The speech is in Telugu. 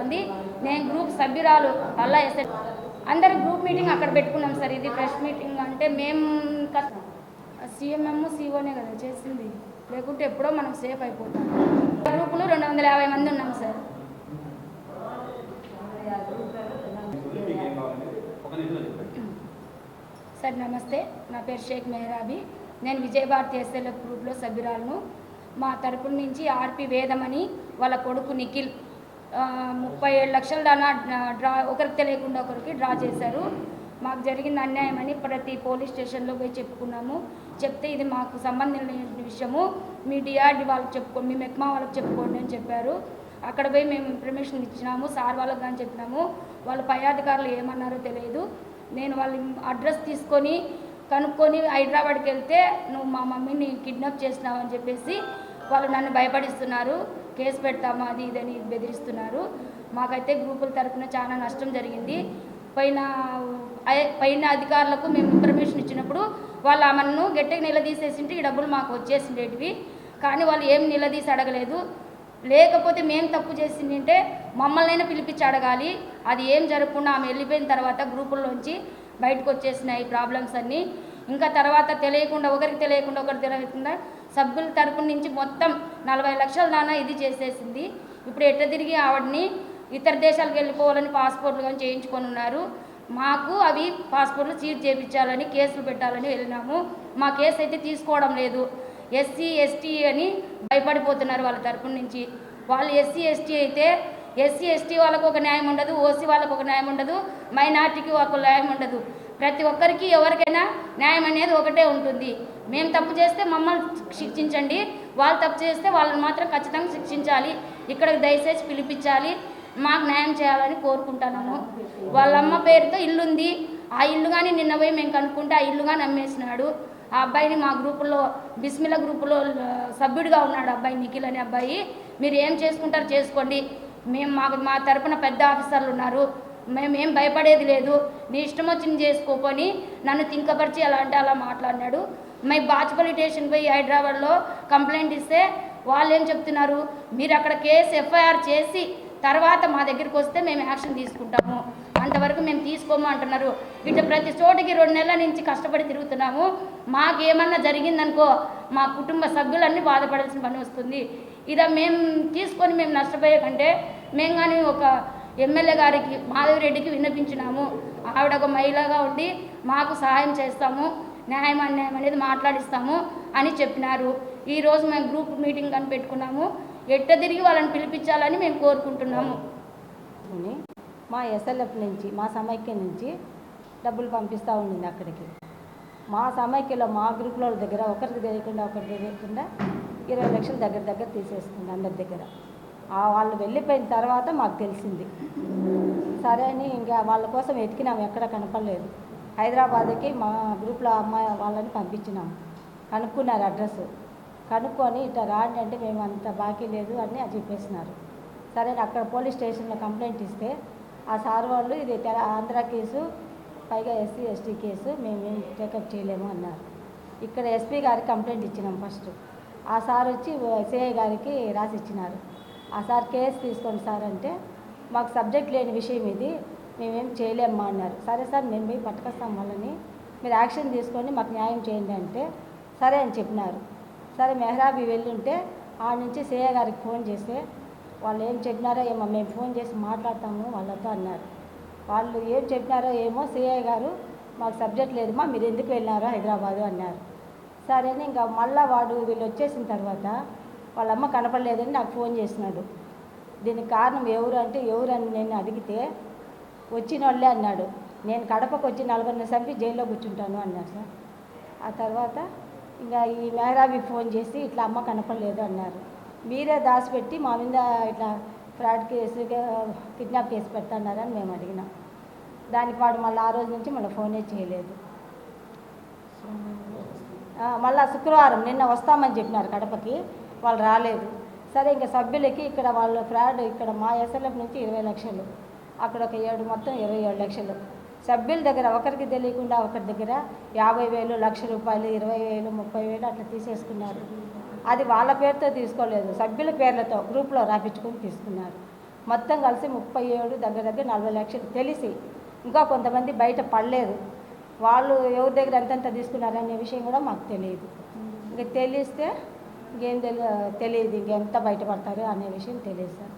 ఉంది నేను గ్రూప్ సభ్యురాలు అలా ఎస్ అందరు గ్రూప్ మీటింగ్ అక్కడ పెట్టుకున్నాం సార్. ఇది ప్రెస్ మీటింగ్ అంటే మేము సీఎంఎం సీఓనే కదా చేసింది. లేకుంటే ఎప్పుడో మనం సేఫ్ అయిపోతాం. గ్రూపులు రెండు వందల యాభై మంది ఉన్నాం సార్. సార్ నమస్తే. నా పేరు షేక్ మెహరాబీ. నేను విజయభారతి ఎస్ఎల్ఎఫ్ గ్రూప్లో సభ్యురాలను. మా తరపు నుంచి ఆర్పి వేదమని వాళ్ళ కొడుకు నిఖిల్ ముప్పై ఏడు లక్షల దానా డ్రా ఒకరికి తెలియకుండా ఒకరికి డ్రా చేశారు. మాకు జరిగిన అన్యాయం అని ప్రతి పోలీస్ స్టేషన్లో పోయి చెప్పుకున్నాము. చెప్తే ఇది మాకు సంబంధించిన విషయము. మీ డిఆర్డి వాళ్ళకి చెప్పుకోండి మీ మెక్మా వాళ్ళకి చెప్పుకోండి అని చెప్పారు. అక్కడ పోయి మేము ఇన్ఫర్మేషన్ ఇచ్చినాము సార్ వాళ్ళకి కానీ చెప్పినాము. వాళ్ళ పై అధికారులు ఏమన్నారో తెలియదు. నేను వాళ్ళ అడ్రస్ తీసుకొని కనుక్కొని హైదరాబాద్కి వెళ్తే నువ్వు మా మమ్మీని కిడ్నాప్ చేసినావు అని చెప్పేసి వాళ్ళు నన్ను భయపడిస్తున్నారు. కేసు పెడతామా అది ఇదని బెదిరిస్తున్నారు. మాకైతే గ్రూపుల తరఫున చాలా నష్టం జరిగింది. పైన పైన అధికారులకు మేము ఇన్ఫర్మేషన్ ఇచ్చినప్పుడు వాళ్ళు ఆమెను గట్టిగా నిలదీసేసింటే ఈ డబ్బులు మాకు వచ్చేసిండేటివి. కానీ వాళ్ళు ఏం నిలదీసి అడగలేదు. లేకపోతే మేము తప్పు చేసిందంటే మమ్మల్నైనా పిలిపించి అడగాలి. అది ఏం జరగకుండా ఆమె వెళ్ళిపోయిన తర్వాత గ్రూపుల్లోంచి బయటకు వచ్చేసినాయి ప్రాబ్లమ్స్ అన్నీ. ఇంకా తర్వాత తెలియకుండా ఒకరికి తెలియకుండా ఒకరికి తెలియకుండా సభ్యుల తరపు నుంచి మొత్తం నలభై లక్షల దానా ఇది చేసేసింది. ఇప్పుడు ఎట్ట తిరిగి ఆవిడని ఇతర దేశాలకు వెళ్ళిపోవాలని పాస్పోర్ట్లు కానీ చేయించుకొని ఉన్నారు. మాకు అవి పాస్పోర్ట్లు సీజ్ చేయించాలని కేసులు పెట్టాలని వెళ్ళినాము. మా కేసు అయితే తీసుకోవడం లేదు. ఎస్సీ ఎస్టీ అని భయపడిపోతున్నారు వాళ్ళ తరపు నుంచి. వాళ్ళు ఎస్సీ ఎస్టీ అయితే ఎస్సీ ఎస్టీ వాళ్ళకు ఒక న్యాయం ఉండదు ఓసీ వాళ్ళకు ఒక న్యాయం ఉండదు మైనార్టీకి ఒక న్యాయం ఉండదు. ప్రతి ఒక్కరికి ఎవరికైనా న్యాయం అనేది ఒకటే ఉంటుంది. మేము తప్పు చేస్తే మమ్మల్ని శిక్షించండి. వాళ్ళు తప్పు చేస్తే వాళ్ళని మాత్రం ఖచ్చితంగా శిక్షించాలి. ఇక్కడికి దయచేసి పిలిపించాలి. మాకు న్యాయం చేయాలని కోరుకుంటున్నాము. వాళ్ళ అమ్మ పేరుతో ఇల్లుంది. ఆ ఇల్లు కానీ నిన్న పోయి మేము కనుక్కుంటే ఆ ఇల్లు కానీ అమ్మేసినాడు. ఆ అబ్బాయిని మా గ్రూపులో బిస్మిల గ్రూపులో సభ్యుడిగా ఉన్నాడు అబ్బాయి నిఖిల్ అనే అబ్బాయి. మీరు ఏం చేసుకుంటారు చేసుకోండి. మేము మాకు మా తరపున పెద్ద ఆఫీసర్లు ఉన్నారు. మేమేం భయపడేది లేదు. నీ ఇష్టం వచ్చింది చేసుకోకొని నన్ను తింకపరిచి అలా అంటే అలా మాట్లాడినాడు. మై బాచుపల్లి స్టేషన్ పోయి హైదరాబాద్లో కంప్లైంట్ ఇస్తే వాళ్ళు ఏం చెప్తున్నారు? మీరు అక్కడ కేసు ఎఫ్ఐఆర్ చేసి తర్వాత మా దగ్గరికి వస్తే మేము యాక్షన్ తీసుకుంటాము. అంతవరకు మేము తీసుకోము అంటున్నారు. ఇటు ప్రతి చోటికి రెండు నెలల నుంచి కష్టపడి తిరుగుతున్నాము. మాకేమన్నా జరిగిందనుకో మా కుటుంబ సభ్యులన్నీ బాధపడాల్సిన పని వస్తుంది. ఇదా మేము తీసుకొని మేము నష్టపోయే కంటే మేము కానీ ఒక ఎమ్మెల్యే గారికి మాధవిరెడ్డికి విన్నపించినాము. ఆవిడ ఒక మహిళగా ఉండి మాకు సహాయం చేస్తాము న్యాయం అన్యాయం అనేది మాట్లాడిస్తాము అని చెప్పినారు. ఈరోజు మేము గ్రూప్ మీటింగ్ అని పెట్టుకున్నాము. ఎట్ట తిరిగి వాళ్ళని పిలిపించాలని మేము కోరుకుంటున్నాము. అని మా ఎస్ఎల్ఎఫ్ నుంచి మా సమైక్య నుంచి డబ్బులు పంపిస్తూ ఉండింది అక్కడికి. మా సమైక్యలో మా గ్రూప్లో దగ్గర ఒకరికి తెలియకుండా ఒకరికి తెలియకుండా ఇరవై లక్షల దగ్గర దగ్గర తీసేసుకుంది అందరి దగ్గర. వాళ్ళు వెళ్ళిపోయిన తర్వాత మాకు తెలిసింది. సరే అని ఇంకా వాళ్ళ కోసం వెతికినాము ఎక్కడ కనపడలేదు. హైదరాబాద్కి మా గ్రూప్లో అమ్మాయి వాళ్ళని పంపించినాము. కనుక్కున్నారు అడ్రస్. కనుక్కొని ఇట్లా రాండి అంటే మేము అంత బాకీ లేదు అని చెప్పేసినారు. సరే అక్కడ పోలీస్ స్టేషన్లో కంప్లైంట్ ఇస్తే ఆ సార్ వాళ్ళు ఇది తెల ఆంధ్ర కేసు పైగా ఎస్సీ ఎస్టీ కేసు మేము టేకప్ చేయలేము అన్నారు. ఇక్కడ ఎస్పీ గారికి కంప్లైంట్ ఇచ్చినాం ఫస్ట్. ఆ సార్ వచ్చి సిఐ గారికి రాసి ఇచ్చినారు ఆ సార్ కేసు తీసుకోండి సార్ అంటే మాకు సబ్జెక్ట్ లేని విషయం ఇది మేమేం చేయలేమ్మా అన్నారు. సరే సార్ మేము పోయి పట్టుకొస్తాం వాళ్ళని మీరు యాక్షన్ తీసుకొని మాకు న్యాయం చేయండి అంటే సరే అని చెప్పినారు. సరే మెహరాబి వెళ్ళుంటే ఆ నుంచి సిఐ గారికి ఫోన్ చేస్తే వాళ్ళు ఏం చెప్పినారో ఏమో మేము ఫోన్ చేసి మాట్లాడతాము వాళ్ళతో అన్నారు. వాళ్ళు ఏం చెప్పినారో ఏమో సిఐ గారు మాకు సబ్జెక్ట్ లేదమ్మా మీరు ఎందుకు వెళ్ళినారో హైదరాబాదు అన్నారు. సరే అని ఇంకా మళ్ళా వాడు వీళ్ళు వచ్చేసిన తర్వాత వాళ్ళ అమ్మ కనపడలేదని నాకు ఫోన్ చేసినాడు. దీనికి కారణం ఎవరు అంటే ఎవరు అని నేను అడిగితే వచ్చిన వాళ్ళే అన్నాడు. నేను కడపకు వచ్చి నలభై సంపి జైల్లో కూర్చుంటాను అన్నారు సార్. ఆ తర్వాత ఇంకా ఈ మేరాబి ఫోన్ చేసి ఇట్లా అమ్మ కనపడలేదు అన్నారు. మీరే దాచిపెట్టి మా మీద ఇట్లా ఫ్రాడ్ కేసు కిడ్నాప్ కేసు పెడతాన్నారని మేము అడిగినాం. దానికి వాడు మళ్ళీ ఆ రోజు నుంచి మళ్ళీ ఫోనే చేయలేదు. మళ్ళీ శుక్రవారం నిన్న వస్తామని చెప్పినారు కడపకి. వాళ్ళు రాలేదు. సరే ఇంకా సభ్యులకి ఇక్కడ వాళ్ళ ఫ్రాడ్ ఇక్కడ మా ఎస్ఎల్ఎఫ్ నుంచి ఇరవై లక్షలు. అక్కడ ఒక ఏడు మొత్తం ఇరవై ఏడు లక్షలు. సభ్యుల దగ్గర ఒకరికి తెలియకుండా ఒకరి దగ్గర యాభై వేలు లక్ష రూపాయలు ఇరవై వేలు ముప్పై వేలు అట్లా తీసేసుకున్నారు. అది వాళ్ళ పేరుతో తీసుకోలేదు. సభ్యుల పేర్లతో గ్రూప్లో రాపించుకొని తీసుకున్నారు. మొత్తం కలిసి ముప్పై ఏడు దగ్గర దగ్గర నలభై లక్షలు. తెలిసి ఇంకా కొంతమంది బయట పడలేదు. వాళ్ళు ఎవరి దగ్గర ఎంతెంత తీసుకున్నారనే విషయం కూడా మాకు తెలియదు. ఇంకా తెలిస్తే ఇంకేం తెలి తెలియదు ఇంకెంత బయటపడతారు అనే విషయం తెలియదు సార్.